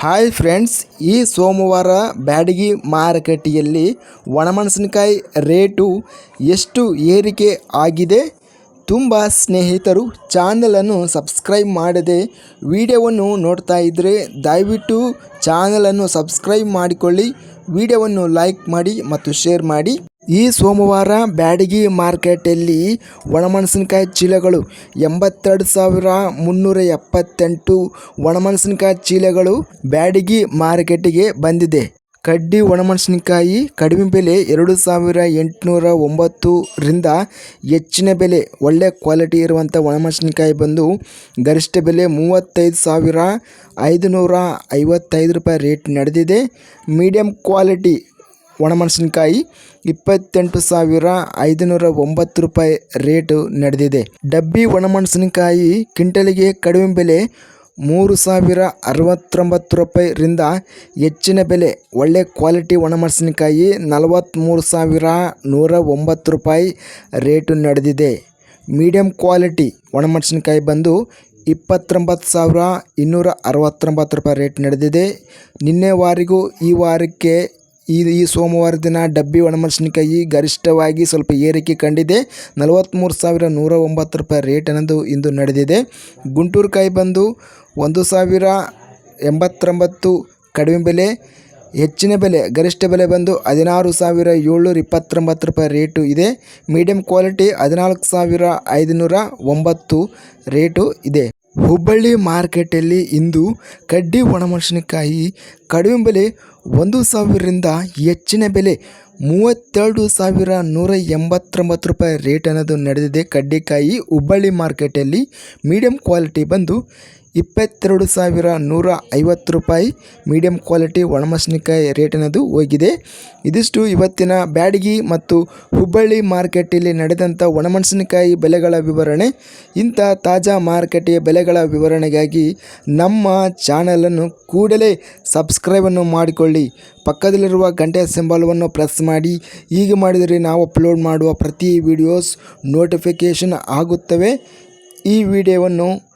Hi friends ಈ ಸೋಮವಾರ ಬ್ಯಾಡಗಿ ಮಾರುಕಟ್ಟೆಯಲ್ಲಿ ಒಣಮೆಣಸಿನಕಾಯಿ ರೇಟು ಎಷ್ಟು ಏರಿಕೆ ಆಗಿದೆ? ತುಂಬ ಸ್ನೇಹಿತರು ಚಾನಲನ್ನು ಸಬ್ಸ್ಕ್ರೈಬ್ ಮಾಡದೆ ವಿಡಿಯೋವನ್ನು ನೋಡ್ತಾ ಇದ್ದರೆ ದಯವಿಟ್ಟು ಚಾನಲನ್ನು ಸಬ್ಸ್ಕ್ರೈಬ್ ಮಾಡಿಕೊಳ್ಳಿ. ವಿಡಿಯೋವನ್ನು ಲೈಕ್ ಮಾಡಿ ಮತ್ತು ಶೇರ್ ಮಾಡಿ. ಈ ಸೋಮವಾರ ಬ್ಯಾಡಗಿ ಮಾರ್ಕೆಟಲ್ಲಿ ಒಣಮೆಣಸಿನಕಾಯಿ ಚೀಲಗಳು ಎಂಬತ್ತೆರಡು ಸಾವಿರ ಮುನ್ನೂರ ಎಪ್ಪತ್ತೆಂಟು ಒಣಮೆಣಸಿನಕಾಯಿ ಚೀಲಗಳು ಬ್ಯಾಡಗಿ ಮಾರ್ಕೆಟಿಗೆ ಬಂದಿದೆ. ಕಡ್ಡಿ ಒಣಮೆಣಸಿನಕಾಯಿ ಕಡಿಮೆ ಬೆಲೆ ಎರಡು ಸಾವಿರ ಎಂಟುನೂರ ಒಂಬತ್ತರಿಂದ ಹೆಚ್ಚಿನ ಬೆಲೆ ಒಳ್ಳೆ ಕ್ವಾಲಿಟಿ ಇರುವಂಥ ಒಣಮೆಣಸಿನಕಾಯಿ ಬಂದು ಗರಿಷ್ಠ ಬೆಲೆ ಮೂವತ್ತೈದು ಸಾವಿರ ಐದುನೂರ ಐವತ್ತೈದು ರೂಪಾಯಿ ರೇಟ್ ನಡೆದಿದೆ. ಮೀಡಿಯಂ ಕ್ವಾಲಿಟಿ ಒಣಮೆಣಸಿನಕಾಯಿ ಇಪ್ಪತ್ತೆಂಟು ಸಾವಿರ ಐದುನೂರ ಒಂಬತ್ತು ರೂಪಾಯಿ ರೇಟು ನಡೆದಿದೆ. ಡಬ್ಬಿ ಒಣಮೆಣಸಿನಕಾಯಿ ಕ್ವಿಂಟಲಿಗೆ ಕಡಿಮೆ ಬೆಲೆ ಮೂರು ಸಾವಿರ ಅರವತ್ತೊಂಬತ್ತು ರೂಪಾಯಿರಿಂದ ಹೆಚ್ಚಿನ ಬೆಲೆ. ಒಳ್ಳೆ ಕ್ವಾಲಿಟಿ ಒಣಮೆಣಸಿನಕಾಯಿ ನಲವತ್ತ್ಮೂರು ಸಾವಿರ ನೂರ ಒಂಬತ್ತು ರೂಪಾಯಿ ರೇಟು ನಡೆದಿದೆ. ಮೀಡಿಯಮ್ ಕ್ವಾಲಿಟಿ ಒಣಮೆಣಸಿನಕಾಯಿ ಬಂದು ಇಪ್ಪತ್ತೊಂಬತ್ತು ಸಾವಿರ ಇನ್ನೂರ ಅರವತ್ತೊಂಬತ್ತು ರೂಪಾಯಿ ರೇಟ್ ನಡೆದಿದೆ. ನಿನ್ನೆ ವಾರಿಗೂ ಈ ವಾರಕ್ಕೆ ಈ ಈ ಸೋಮವಾರ ದಿನ ಡಬ್ಬಿ ಒಣಮೆಣಸಿನಕಾಯಿ ಗರಿಷ್ಠವಾಗಿ ಸ್ವಲ್ಪ ಏರಿಕೆ ಕಂಡಿದೆ. ನಲವತ್ತ್ಮೂರು ಸಾವಿರ ನೂರ ಒಂಬತ್ತು ರೂಪಾಯಿ ರೇಟ್ ಅನ್ನೋದು ಇಂದು ನಡೆದಿದೆ. ಗುಂಟೂರುಕಾಯಿ ಬಂದು ಒಂದು ಸಾವಿರ ಎಂಬತ್ತೊಂಬತ್ತು ಕಡಿಮೆ ಬೆಲೆ, ಹೆಚ್ಚಿನ ಬೆಲೆ, ಗರಿಷ್ಠ ಬೆಲೆ ಬಂದು ಹದಿನಾರು ಸಾವಿರ ಏಳ್ನೂರ ಇಪ್ಪತ್ತೊಂಬತ್ತು ರೂಪಾಯಿ ರೇಟು ಇದೆ. ಮೀಡಿಯಂ ಕ್ವಾಲಿಟಿ ಹದಿನಾಲ್ಕು ಸಾವಿರ ಐದುನೂರ ಒಂಬತ್ತು ರೇಟು ಇದೆ. ಹುಬ್ಬಳ್ಳಿ ಮಾರ್ಕೆಟಲ್ಲಿ ಇಂದು ಕಡ್ಡಿ ಒಣಮೆಣಸಿನಕಾಯಿ ಕಡಿಮೆ ಬೆಲೆ ಒಂದು ಸಾವಿರದಿಂದ ಹೆಚ್ಚಿನ ಬೆಲೆ ಮೂವತ್ತೆರಡು ಸಾವಿರ ನೂರ ಎಂಬತ್ತೊಂಬತ್ತು ರೂಪಾಯಿ ರೇಟ್ ಅನ್ನೋದು ನಡೆದಿದೆ. ಕಡ್ಡಿಕಾಯಿ ಹುಬ್ಬಳ್ಳಿ ಮಾರ್ಕೆಟಲ್ಲಿ ಮೀಡಿಯಂ ಕ್ವಾಲಿಟಿ ಬಂದು ಇಪ್ಪತ್ತೆರಡು ಸಾವಿರ ನೂರ ಐವತ್ತು ರೂಪಾಯಿ ಮೀಡಿಯಂ ಕ್ವಾಲಿಟಿ ಒಣಮೆಣಸಿನಕಾಯಿ ರೇಟ್ ಅನ್ನೋದು ಹೋಗಿದೆ. ಇದಿಷ್ಟು ಇವತ್ತಿನ ಬ್ಯಾಡಗಿ ಮತ್ತು ಹುಬ್ಬಳ್ಳಿ ಮಾರ್ಕೆಟಲ್ಲಿ ನಡೆದಂಥ ಒಣಮೆಣಸಿನಕಾಯಿ ಬೆಲೆಗಳ ವಿವರಣೆ. ಇಂಥ ತಾಜಾ ಮಾರುಕಟ್ಟೆಯ ಬೆಲೆಗಳ ವಿವರಣೆಗಾಗಿ ನಮ್ಮ ಚಾನಲನ್ನು ಕೂಡಲೇ ಸಬ್ಸ್ಕ್ರೈಬನ್ನು ಮಾಡಿಕೊಳ್ಳಿ. ಪಕ್ಕದಲ್ಲಿರುವ ಗಂಟೆ ಸಿಂಬಲವನ್ನು ಪ್ರೆಸ್ ಮಾಡಿ. ಹೀಗೆ ಮಾಡಿದರೆ ನಾವು ಅಪ್ಲೋಡ್ ಮಾಡುವ ಪ್ರತಿ ವಿಡಿಯೋಸ್ ನೋಟಿಫಿಕೇಷನ್ ಆಗುತ್ತವೆ. ಈ ವಿಡಿಯೋವನ್ನು